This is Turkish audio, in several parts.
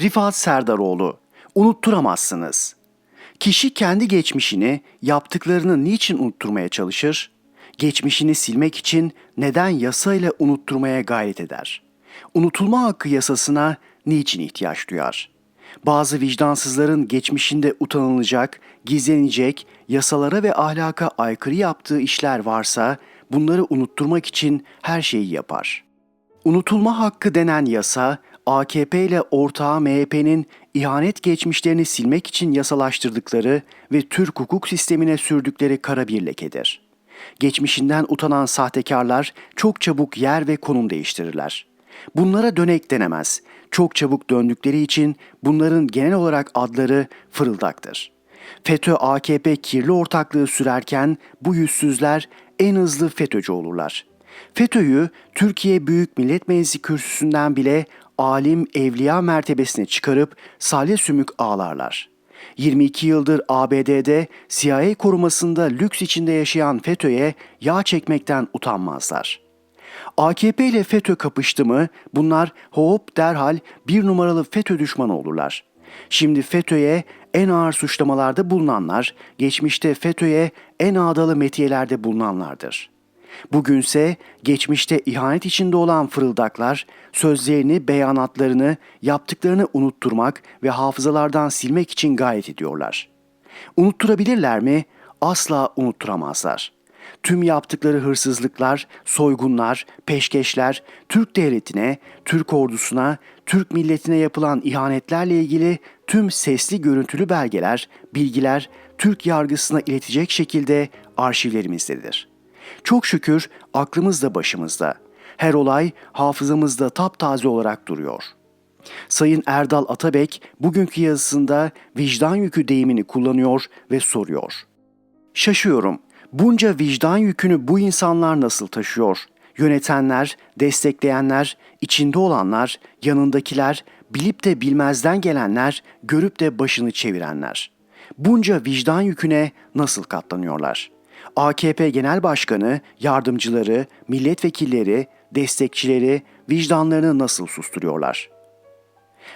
Rifat Serdaroğlu Unutturamazsınız. Kişi kendi geçmişini, yaptıklarını niçin unutturmaya çalışır? Geçmişini silmek için neden yasayla unutturmaya gayret eder? Unutulma hakkı yasasına niçin ihtiyaç duyar? Bazı vicdansızların geçmişinde utanılacak, gizlenecek, yasalara ve ahlaka aykırı yaptığı işler varsa bunları unutturmak için her şeyi yapar. Unutulma hakkı denen yasa, AKP ile ortağı MHP'nin ihanet geçmişlerini silmek için yasalaştırdıkları ve Türk hukuk sistemine sürdükleri kara bir lekedir. Geçmişinden utanan sahtekarlar çok çabuk yer ve konum değiştirirler. Bunlara dönek denemez. Çok çabuk döndükleri için bunların genel olarak adları fırıldaktır. FETÖ AKP kirli ortaklığı sürerken bu yüzsüzler en hızlı FETÖ'cü olurlar. FETÖ'yü Türkiye Büyük Millet Meclisi kürsüsünden bile alim evliya mertebesine çıkarıp salya sümük ağlarlar. 22 yıldır ABD'de CIA korumasında lüks içinde yaşayan FETÖ'ye yağ çekmekten utanmazlar. AKP ile FETÖ kapıştı mı bunlar hop derhal bir numaralı FETÖ düşmanı olurlar. Şimdi FETÖ'ye en ağır suçlamalarda bulunanlar, geçmişte FETÖ'ye en ağdalı metiyelerde bulunanlardır. Bugünse geçmişte ihanet içinde olan fırıldaklar sözlerini, beyanatlarını, yaptıklarını unutturmak ve hafızalardan silmek için gayret ediyorlar. Unutturabilirler mi? Asla unutturamazlar. Tüm yaptıkları hırsızlıklar, soygunlar, peşkeşler, Türk devletine, Türk ordusuna, Türk milletine yapılan ihanetlerle ilgili tüm sesli görüntülü belgeler, bilgiler Türk yargısına iletecek şekilde arşivlerimizdedir. Çok şükür aklımız da başımızda. Her olay hafızamızda taptaze olarak duruyor. Sayın Erdal Atabek bugünkü yazısında vicdan yükü deyimini kullanıyor ve soruyor. Şaşıyorum. Bunca vicdan yükünü bu insanlar nasıl taşıyor? Yönetenler, destekleyenler, içinde olanlar, yanındakiler, bilip de bilmezden gelenler, görüp de başını çevirenler. Bunca vicdan yüküne nasıl katlanıyorlar? AKP Genel Başkanı, yardımcıları, milletvekilleri, destekçileri vicdanlarını nasıl susturuyorlar?''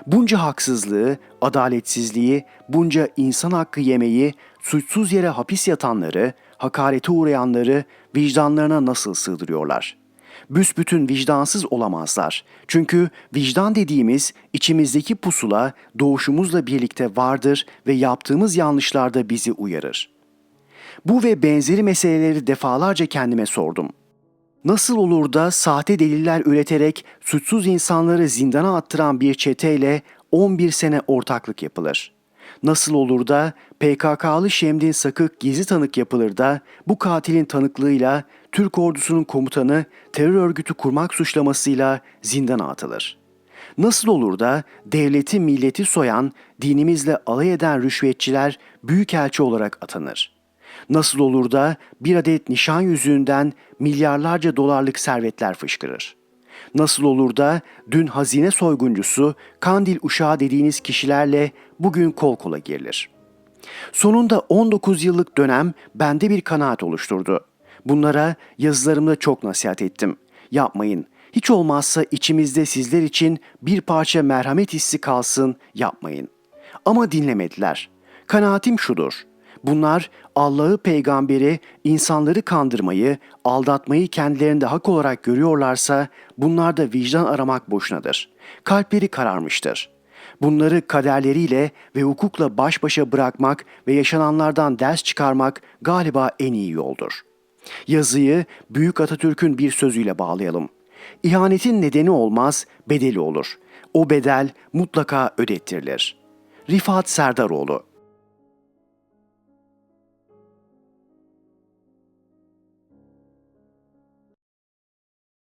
Bunca haksızlığı, adaletsizliği, bunca insan hakkı yemeyi, suçsuz yere hapis yatanları, hakarete uğrayanları vicdanlarına nasıl sığdırıyorlar? Büsbütün vicdansız olamazlar. Çünkü vicdan dediğimiz içimizdeki pusula doğuşumuzla birlikte vardır ve yaptığımız yanlışlarda bizi uyarır. Bu ve benzeri meseleleri defalarca kendime sordum. Nasıl olur da sahte deliller üreterek suçsuz insanları zindana attıran bir çeteyle 11 sene ortaklık yapılır? Nasıl olur da PKK'lı Şemdin Sakık gizli tanık yapılır da bu katilin tanıklığıyla Türk ordusunun komutanı terör örgütü kurmak suçlamasıyla zindana atılır? Nasıl olur da devleti milleti soyan, dinimizle alay eden rüşvetçiler büyükelçi olarak atanır?'' Nasıl olur da bir adet nişan yüzüğünden milyarlarca dolarlık servetler fışkırır? Nasıl olur da dün hazine soyguncusu, kandil uşağı dediğiniz kişilerle bugün kol kola girilir? Sonunda 19 yıllık dönem bende bir kanaat oluşturdu. Bunlara yazılarımda çok nasihat ettim. Yapmayın. Hiç olmazsa içimizde sizler için bir parça merhamet hissi kalsın, yapmayın. Ama dinlemediler. Kanaatim şudur. Bunlar Allah'ı, peygamberi, insanları kandırmayı, aldatmayı kendilerinde hak olarak görüyorlarsa bunlar da vicdan aramak boşunadır. Kalpleri kararmıştır. Bunları kaderleriyle ve hukukla baş başa bırakmak ve yaşananlardan ders çıkarmak galiba en iyi yoldur. Yazıyı Büyük Atatürk'ün bir sözüyle bağlayalım. İhanetin nedeni olmaz, bedeli olur. O bedel mutlaka ödettirilir. Rifat Serdaroğlu